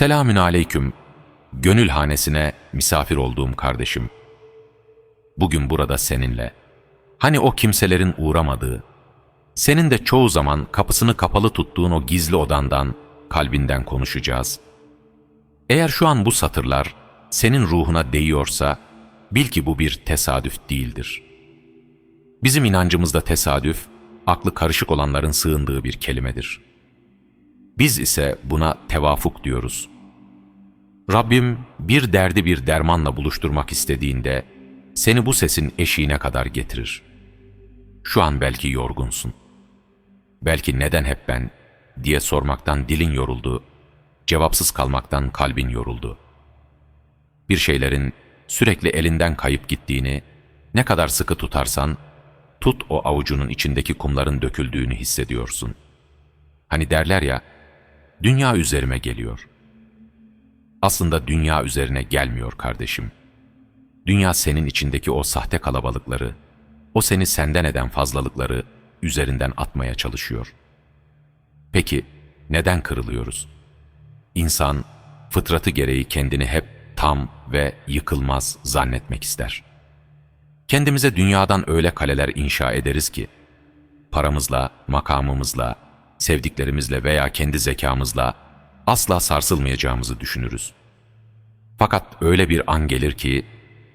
Selamün aleyküm, gönül hanesine misafir olduğum kardeşim. Bugün burada seninle. Hani o kimselerin uğramadığı, senin de çoğu zaman kapısını kapalı tuttuğun o gizli odandan, kalbinden konuşacağız. Eğer şu an bu satırlar senin ruhuna değiyorsa, bil ki bu bir tesadüf değildir. Bizim inancımızda tesadüf, aklı karışık olanların sığındığı bir kelimedir. Biz ise buna tevafuk diyoruz. Rabbim bir derdi bir dermanla buluşturmak istediğinde seni bu sesin eşiğine kadar getirir. Şu an belki yorgunsun. Belki neden hep ben diye sormaktan dilin yoruldu, cevapsız kalmaktan kalbin yoruldu. Bir şeylerin sürekli elinden kayıp gittiğini, ne kadar sıkı tutarsan, tut o avucunun içindeki kumların döküldüğünü hissediyorsun. Hani derler ya, dünya üzerime geliyor. Aslında dünya üzerine gelmiyor kardeşim. Dünya senin içindeki o sahte kalabalıkları, o seni senden eden fazlalıkları üzerinden atmaya çalışıyor. Peki neden kırılıyoruz? İnsan fıtratı gereği kendini hep tam ve yıkılmaz zannetmek ister. Kendimize dünyadan öyle kaleler inşa ederiz ki, paramızla, makamımızla, sevdiklerimizle veya kendi zekamızla asla sarsılmayacağımızı düşünürüz. Fakat öyle bir an gelir ki,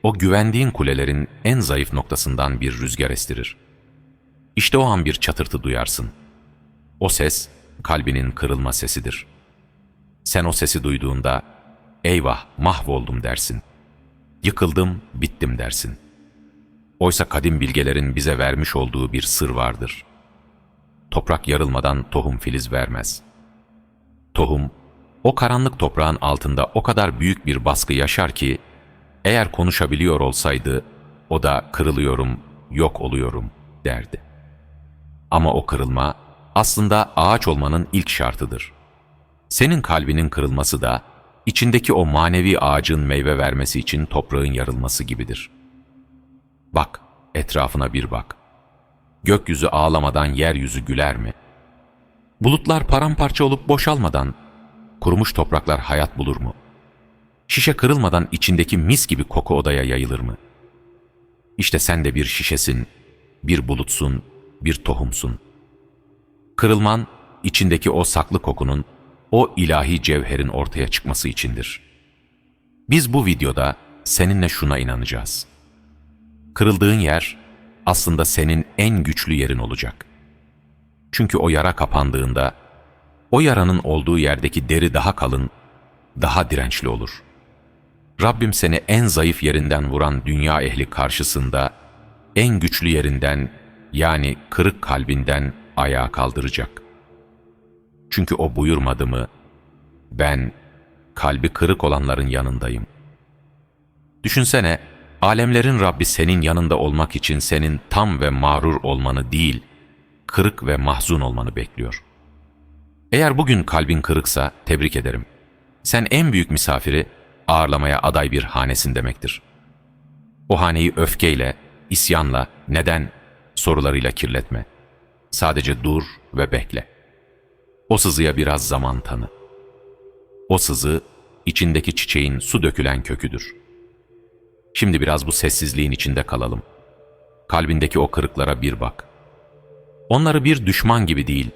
o güvendiğin kulelerin en zayıf noktasından bir rüzgar estirir. İşte o an bir çatırtı duyarsın. O ses, kalbinin kırılma sesidir. Sen o sesi duyduğunda, eyvah mahvoldum dersin. Yıkıldım, bittim dersin. Oysa kadim bilgelerin bize vermiş olduğu bir sır vardır. Toprak yarılmadan tohum filiz vermez. Tohum, o karanlık toprağın altında o kadar büyük bir baskı yaşar ki, eğer konuşabiliyor olsaydı, o da kırılıyorum, yok oluyorum derdi. Ama o kırılma aslında ağaç olmanın ilk şartıdır. Senin kalbinin kırılması da içindeki o manevi ağacın meyve vermesi için toprağın yarılması gibidir. Bak, etrafına bir bak. Gökyüzü ağlamadan yeryüzü güler mi? Bulutlar paramparça olup boşalmadan kurumuş topraklar hayat bulur mu? Şişe kırılmadan içindeki mis gibi koku odaya yayılır mı? İşte sen de bir şişesin, bir bulutsun, bir tohumsun. Kırılman, içindeki o saklı kokunun, o ilahi cevherin ortaya çıkması içindir. Biz bu videoda seninle şuna inanacağız. Kırıldığın yer aslında senin en güçlü yerin olacak. Çünkü o yara kapandığında, o yaranın olduğu yerdeki deri daha kalın, daha dirençli olur. Rabbim seni en zayıf yerinden vuran dünya ehli karşısında, en güçlü yerinden yani kırık kalbinden ayağa kaldıracak. Çünkü o buyurmadı mı, ben kalbi kırık olanların yanındayım. Düşünsene, alemlerin Rabbi senin yanında olmak için senin tam ve mağrur olmanı değil, kırık ve mahzun olmanı bekliyor. Eğer bugün kalbin kırıksa tebrik ederim. Sen en büyük misafiri ağırlamaya aday bir hanesin demektir. O haneyi öfkeyle, isyanla, neden sorularıyla kirletme. Sadece dur ve bekle. O sızıya biraz zaman tanı. O sızı, içindeki çiçeğin su dökülen köküdür. Şimdi biraz bu sessizliğin içinde kalalım. Kalbindeki o kırıklara bir bak. Onları bir düşman gibi değil,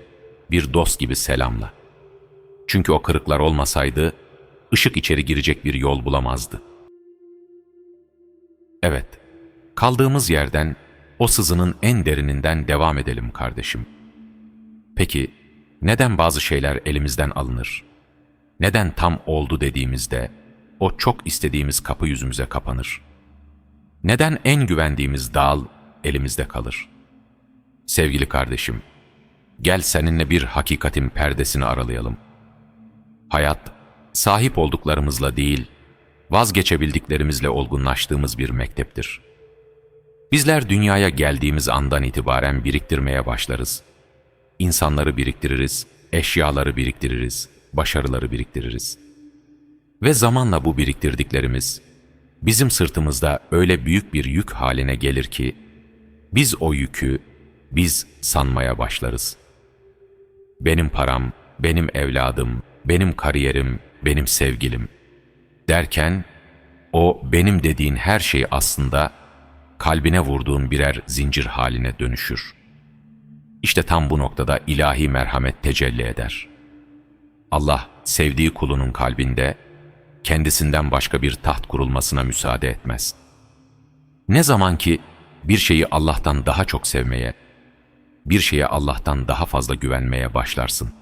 bir dost gibi selamla. Çünkü o kırıklar olmasaydı, ışık içeri girecek bir yol bulamazdı. Evet, kaldığımız yerden, o sızının en derininden devam edelim kardeşim. Peki, neden bazı şeyler elimizden alınır? Neden tam oldu dediğimizde, o çok istediğimiz kapı yüzümüze kapanır? Neden en güvendiğimiz dal elimizde kalır? Sevgili kardeşim, gel seninle bir hakikatin perdesini aralayalım. Hayat, sahip olduklarımızla değil, vazgeçebildiklerimizle olgunlaştığımız bir mekteptir. Bizler dünyaya geldiğimiz andan itibaren biriktirmeye başlarız. İnsanları biriktiririz, eşyaları biriktiririz, başarıları biriktiririz. Ve zamanla bu biriktirdiklerimiz, bizim sırtımızda öyle büyük bir yük haline gelir ki, biz o yükü, biz sanmaya başlarız. Benim param, benim evladım, benim kariyerim, benim sevgilim derken o benim dediğin her şey aslında kalbine vurduğun birer zincir haline dönüşür. İşte tam bu noktada ilahi merhamet tecelli eder. Allah sevdiği kulunun kalbinde kendisinden başka bir taht kurulmasına müsaade etmez. Ne zaman ki bir şeyi Allah'tan daha çok sevmeye, bir şeye Allah'tan daha fazla güvenmeye başlarsın.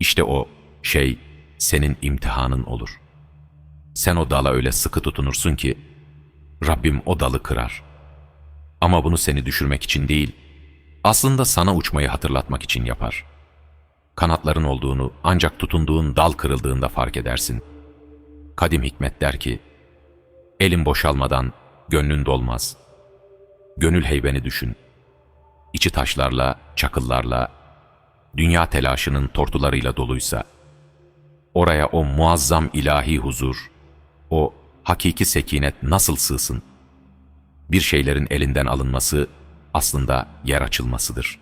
İşte o şey senin imtihanın olur. Sen o dala öyle sıkı tutunursun ki Rabbim o dalı kırar. Ama bunu seni düşürmek için değil, aslında sana uçmayı hatırlatmak için yapar. Kanatların olduğunu ancak tutunduğun dal kırıldığında fark edersin. Kadim hikmet der ki, elin boşalmadan gönlün dolmaz. Gönül heybeni düşün. İçi taşlarla, çakıllarla, dünya telaşının tortularıyla doluysa, oraya o muazzam ilahi huzur, o hakiki sekinet nasıl sığsın? Bir şeylerin elinden alınması aslında yer açılmasıdır.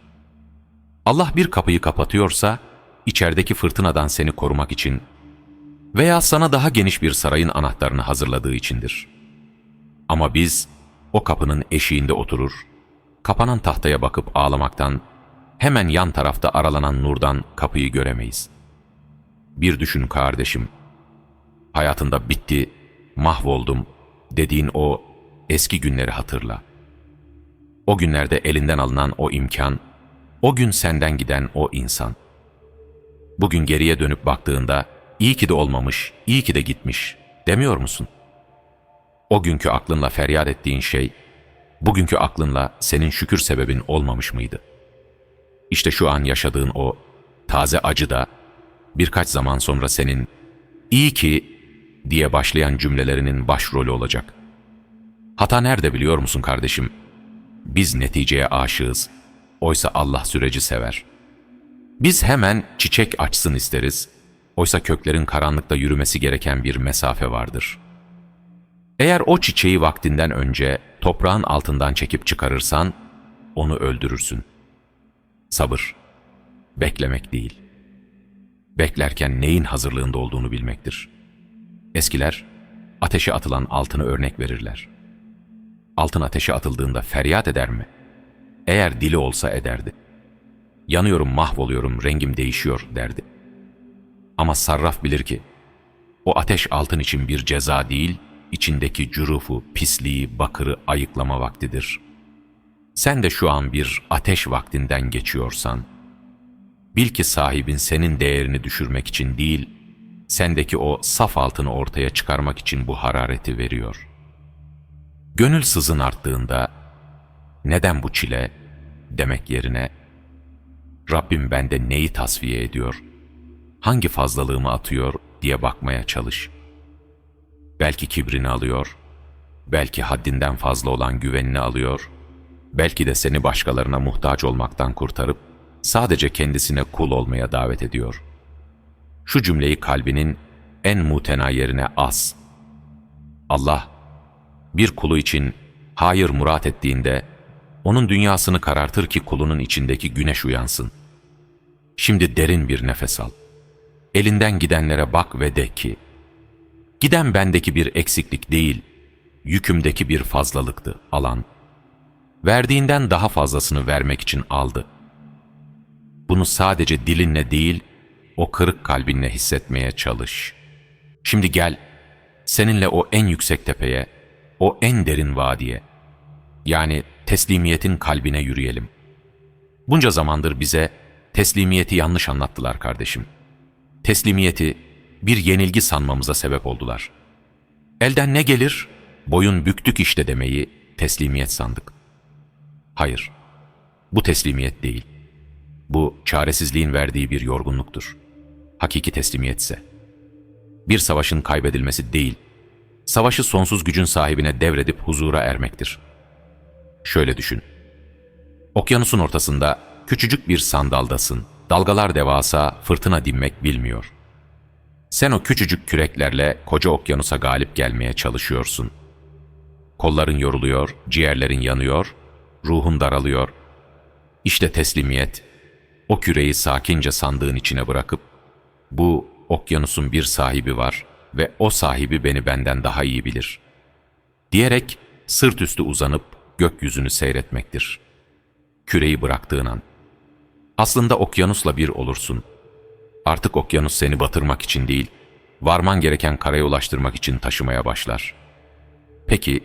Allah bir kapıyı kapatıyorsa, içerideki fırtınadan seni korumak için veya sana daha geniş bir sarayın anahtarını hazırladığı içindir. Ama biz o kapının eşiğinde oturur, kapanan tahtaya bakıp ağlamaktan, hemen yan tarafta aralanan nurdan kapıyı göremeyiz. Bir düşün kardeşim, hayatında bitti, mahvoldum dediğin o eski günleri hatırla. O günlerde elinden alınan o imkan, o gün senden giden o insan. Bugün geriye dönüp baktığında iyi ki de olmamış, iyi ki de gitmiş demiyor musun? O günkü aklınla feryat ettiğin şey, bugünkü aklınla senin şükür sebebin olmamış mıydı? İşte şu an yaşadığın o taze acı da birkaç zaman sonra senin iyi ki diye başlayan cümlelerinin başrolü olacak. Hata nerede biliyor musun kardeşim? Biz neticeye aşığız. Oysa Allah süreci sever. Biz hemen çiçek açsın isteriz. Oysa köklerin karanlıkta yürümesi gereken bir mesafe vardır. Eğer o çiçeği vaktinden önce toprağın altından çekip çıkarırsan, onu öldürürsün. Sabır, beklemek değil. Beklerken neyin hazırlığında olduğunu bilmektir. Eskiler, ateşe atılan altını örnek verirler. Altın ateşe atıldığında feryat eder mi? Eğer dili olsa ederdi. Yanıyorum, mahvoluyorum, rengim değişiyor derdi. Ama sarraf bilir ki, o ateş altın için bir ceza değil, içindeki cürufu, pisliği, bakırı ayıklama vaktidir. Sen de şu an bir ateş vaktinden geçiyorsan, bil ki sahibin senin değerini düşürmek için değil, sendeki o saf altını ortaya çıkarmak için bu harareti veriyor. Gönül sızın arttığında, neden bu çile demek yerine, Rabbim bende neyi tasfiye ediyor, hangi fazlalığımı atıyor diye bakmaya çalış. Belki kibrini alıyor, belki haddinden fazla olan güvenini alıyor, belki de seni başkalarına muhtaç olmaktan kurtarıp sadece kendisine kul olmaya davet ediyor. Şu cümleyi kalbinin en mutena yerine as. Allah, bir kulu için hayır murat ettiğinde, onun dünyasını karartır ki kulunun içindeki güneş uyansın. Şimdi derin bir nefes al. Elinden gidenlere bak ve de ki, giden bendeki bir eksiklik değil, yükümdeki bir fazlalıktı alan. Verdiğinden daha fazlasını vermek için aldı. Bunu sadece dilinle değil, o kırık kalbinle hissetmeye çalış. Şimdi gel, seninle o en yüksek tepeye, o en derin vadiye, yani teslimiyetin kalbine yürüyelim. Bunca zamandır bize teslimiyeti yanlış anlattılar kardeşim. Teslimiyeti bir yenilgi sanmamıza sebep oldular. Elden ne gelir? Boyun büktük işte demeyi teslimiyet sandık. Hayır, bu teslimiyet değil. Bu çaresizliğin verdiği bir yorgunluktur. Hakiki teslimiyetse. Bir savaşın kaybedilmesi değil, savaşı sonsuz gücün sahibine devredip huzura ermektir. Şöyle düşün. Okyanusun ortasında küçücük bir sandaldasın. Dalgalar devasa, fırtına dinmek bilmiyor. Sen o küçücük küreklerle koca okyanusa galip gelmeye çalışıyorsun. Kolların yoruluyor, ciğerlerin yanıyor, ruhun daralıyor. İşte teslimiyet, o küreyi sakince sandığın içine bırakıp, bu okyanusun bir sahibi var ve o sahibi beni benden daha iyi bilir. Diyerek sırt üstü uzanıp gökyüzünü seyretmektir. Küreyi bıraktığın an. Aslında okyanusla bir olursun. Artık okyanus seni batırmak için değil, varman gereken karaya ulaştırmak için taşımaya başlar. Peki,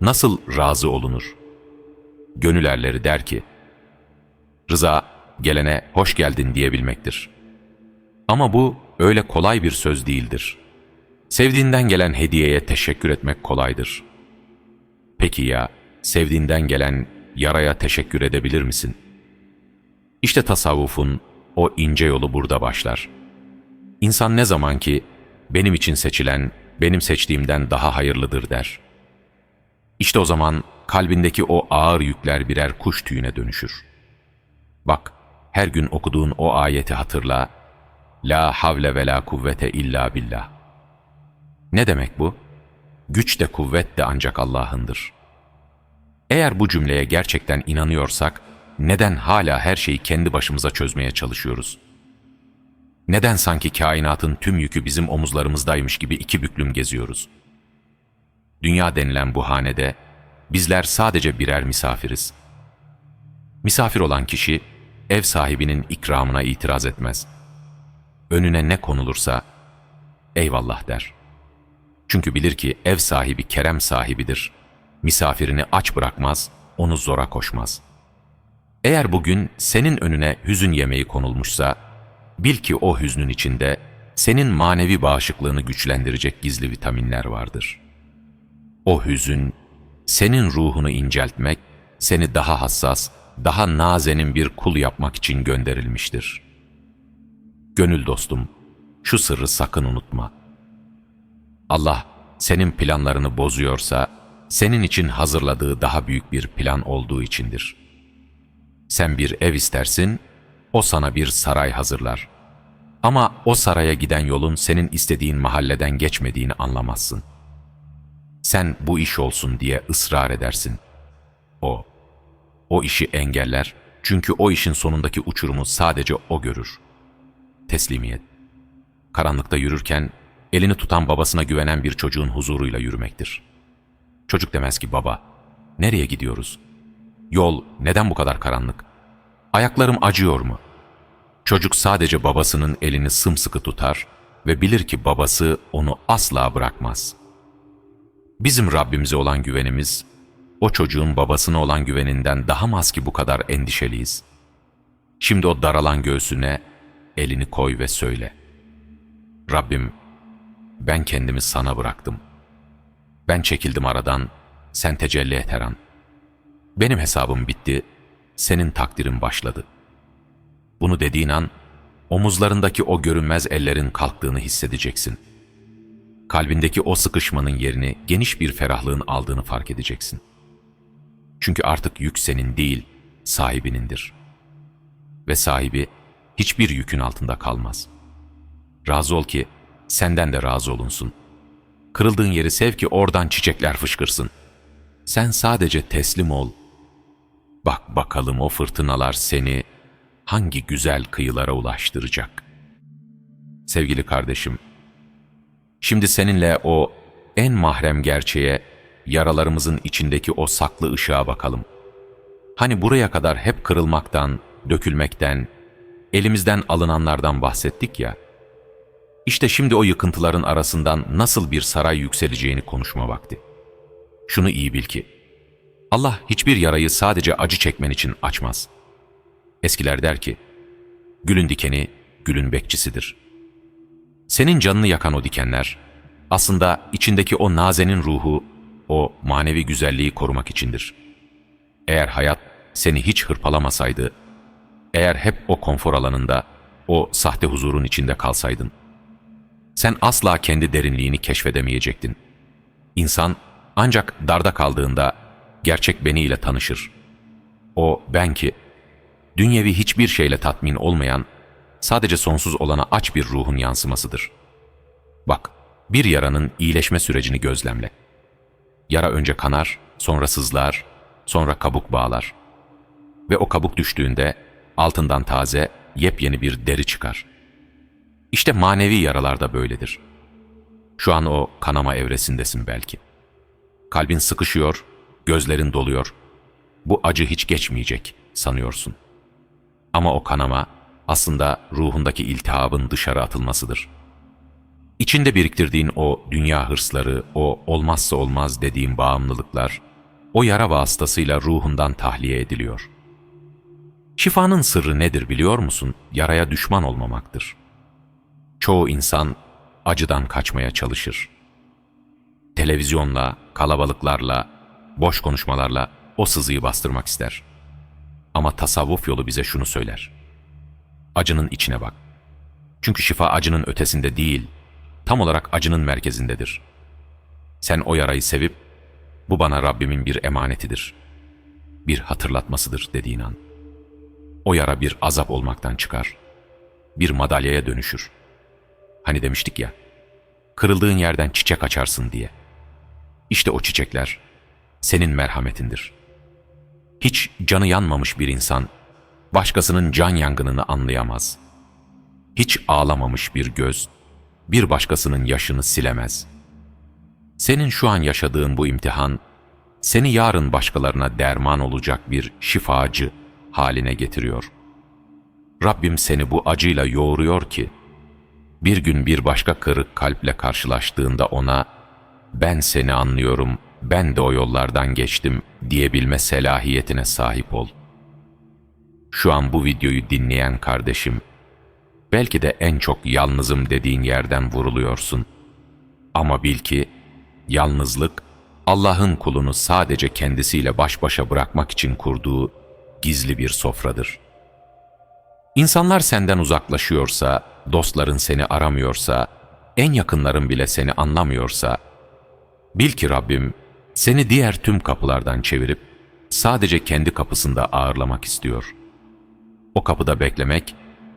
nasıl razı olunur? Gönül erleri der ki, Rıza, gelene hoş geldin diyebilmektir. Ama bu öyle kolay bir söz değildir. Sevdiğinden gelen hediyeye teşekkür etmek kolaydır. Peki ya, sevdiğinden gelen yaraya teşekkür edebilir misin? İşte tasavvufun o ince yolu burada başlar. İnsan ne zaman ki benim için seçilen, benim seçtiğimden daha hayırlıdır der. İşte o zaman kalbindeki o ağır yükler birer kuş tüyüne dönüşür. Bak, her gün okuduğun o ayeti hatırla. La havle ve la kuvvete illa billah. Ne demek bu? Güç de kuvvet de ancak Allah'ındır. Eğer bu cümleye gerçekten inanıyorsak, neden hala her şeyi kendi başımıza çözmeye çalışıyoruz? Neden sanki kainatın tüm yükü bizim omuzlarımızdaymış gibi iki büklüm geziyoruz? Dünya denilen bu hanede bizler sadece birer misafiriz. Misafir olan kişi ev sahibinin ikramına itiraz etmez. Önüne ne konulursa eyvallah der. Çünkü bilir ki ev sahibi kerem sahibidir. Misafirini aç bırakmaz, onu zora koşmaz. Eğer bugün senin önüne hüzün yemeği konulmuşsa, bil ki o hüznün içinde senin manevi bağışıklığını güçlendirecek gizli vitaminler vardır. O hüzün, senin ruhunu inceltmek, seni daha hassas, daha nazenin bir kul yapmak için gönderilmiştir. Gönül dostum, şu sırrı sakın unutma. Allah senin planlarını bozuyorsa, senin için hazırladığı daha büyük bir plan olduğu içindir. Sen bir ev istersin, o sana bir saray hazırlar. Ama o saraya giden yolun senin istediğin mahalleden geçmediğini anlamazsın. Sen bu iş olsun diye ısrar edersin. O, o işi engeller çünkü o işin sonundaki uçurumu sadece o görür. Teslimiyet. Karanlıkta yürürken elini tutan babasına güvenen bir çocuğun huzuruyla yürümektir. Çocuk demez ki baba, nereye gidiyoruz? Yol neden bu kadar karanlık? Ayaklarım acıyor mu? Çocuk sadece babasının elini sımsıkı tutar ve bilir ki babası onu asla bırakmaz. Bizim Rabbimize olan güvenimiz, o çocuğun babasına olan güveninden daha mı az ki bu kadar endişeliyiz? Şimdi o daralan göğsüne elini koy ve söyle. Rabbim, ben kendimi sana bıraktım. Ben çekildim aradan, sen tecelli et her an. Benim hesabım bitti, senin takdirin başladı. Bunu dediğin an, omuzlarındaki o görünmez ellerin kalktığını hissedeceksin. Kalbindeki o sıkışmanın yerini geniş bir ferahlığın aldığını fark edeceksin. Çünkü artık yük senin değil, sahibinindir. Ve sahibi hiçbir yükün altında kalmaz. Razı ol ki senden de razı olunsun. Kırıldığın yeri sev ki oradan çiçekler fışkırsın. Sen sadece teslim ol. Bak bakalım o fırtınalar seni hangi güzel kıyılara ulaştıracak. Sevgili kardeşim, şimdi seninle o en mahrem gerçeğe, yaralarımızın içindeki o saklı ışığa bakalım. Hani buraya kadar hep kırılmaktan, dökülmekten, elimizden alınanlardan bahsettik ya, işte şimdi o yıkıntıların arasından nasıl bir saray yükseleceğini konuşma vakti. Şunu iyi bil ki, Allah hiçbir yarayı sadece acı çekmen için açmaz. Eskiler der ki, gülün dikeni, gülün bekçisidir. Senin canını yakan o dikenler, aslında içindeki o nazenin ruhu, o manevi güzelliği korumak içindir. Eğer hayat seni hiç hırpalamasaydı, eğer hep o konfor alanında, o sahte huzurun içinde kalsaydın, sen asla kendi derinliğini keşfedemeyecektin. İnsan ancak darda kaldığında gerçek beniyle tanışır. O ben ki, dünyevi hiçbir şeyle tatmin olmayan, sadece sonsuz olana aç bir ruhun yansımasıdır. Bak, bir yaranın iyileşme sürecini gözlemle. Yara önce kanar, sonra sızlar, sonra kabuk bağlar. Ve o kabuk düştüğünde altından taze, yepyeni bir deri çıkar. İşte manevi yaralar da böyledir. Şu an o kanama evresindesin belki. Kalbin sıkışıyor, gözlerin doluyor. Bu acı hiç geçmeyecek sanıyorsun. Ama o kanama aslında ruhundaki iltihabın dışarı atılmasıdır. İçinde biriktirdiğin o dünya hırsları, o olmazsa olmaz dediğin bağımlılıklar, o yara vasıtasıyla ruhundan tahliye ediliyor. Şifanın sırrı nedir biliyor musun? Yaraya düşman olmamaktır. Çoğu insan acıdan kaçmaya çalışır. Televizyonla, kalabalıklarla, boş konuşmalarla o sızıyı bastırmak ister. Ama tasavvuf yolu bize şunu söyler. Acının içine bak. Çünkü şifa acının ötesinde değil, tam olarak acının merkezindedir. Sen o yarayı sevip, bu bana Rabbimin bir emanetidir, bir hatırlatmasıdır dediğin an. O yara bir azap olmaktan çıkar, bir madalyaya dönüşür. Hani demiştik ya, kırıldığın yerden çiçek açarsın diye. İşte o çiçekler senin merhametindir. Hiç canı yanmamış bir insan, başkasının can yangınını anlayamaz. Hiç ağlamamış bir göz, bir başkasının yaşını silemez. Senin şu an yaşadığın bu imtihan, seni yarın başkalarına derman olacak bir şifacı haline getiriyor. Rabbim seni bu acıyla yoğuruyor ki, bir gün bir başka kırık kalple karşılaştığında ona, ben seni anlıyorum, ben de o yollardan geçtim diyebilme selahiyetine sahip ol. Şu an bu videoyu dinleyen kardeşim, belki de en çok yalnızım dediğin yerden vuruluyorsun. Ama bil ki, yalnızlık, Allah'ın kulunu sadece kendisiyle baş başa bırakmak için kurduğu gizli bir sofradır. İnsanlar senden uzaklaşıyorsa, dostların seni aramıyorsa, en yakınların bile seni anlamıyorsa, bil ki Rabbim seni diğer tüm kapılardan çevirip sadece kendi kapısında ağırlamak istiyor. O kapıda beklemek,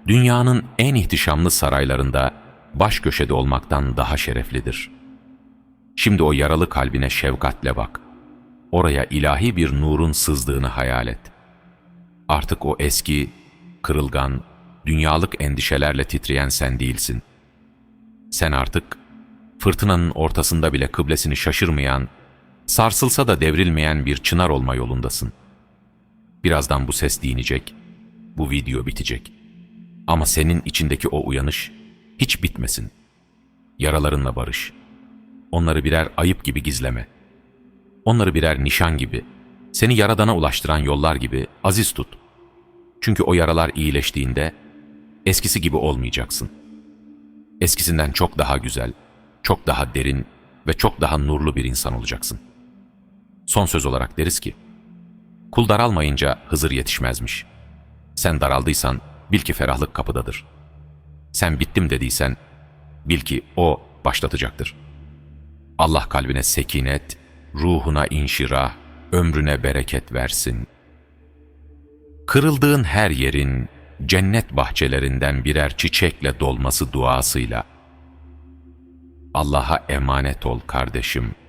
dünyanın en ihtişamlı saraylarında baş köşede olmaktan daha şereflidir. Şimdi o yaralı kalbine şefkatle bak. Oraya ilahi bir nurun sızdığını hayal et. Artık o eski, kırılgan, dünyalık endişelerle titreyen sen değilsin. Sen artık fırtınanın ortasında bile kıblesini şaşırmayan, sarsılsa da devrilmeyen bir çınar olma yolundasın. Birazdan bu ses dinecek, bu video bitecek. Ama senin içindeki o uyanış hiç bitmesin. Yaralarınla barış. Onları birer ayıp gibi gizleme. Onları birer nişan gibi, seni Yaradan'a ulaştıran yollar gibi aziz tut. Çünkü o yaralar iyileştiğinde eskisi gibi olmayacaksın. Eskisinden çok daha güzel, çok daha derin ve çok daha nurlu bir insan olacaksın. Son söz olarak deriz ki, kul daralmayınca Hızır yetişmezmiş. Sen daraldıysan bil ki ferahlık kapıdadır. Sen bittim dediysen bil ki O başlatacaktır. Allah kalbine sekinet, ruhuna inşirah, ömrüne bereket versin. Kırıldığın her yerin cennet bahçelerinden birer çiçekle dolması duasıyla Allah'a emanet ol kardeşim.''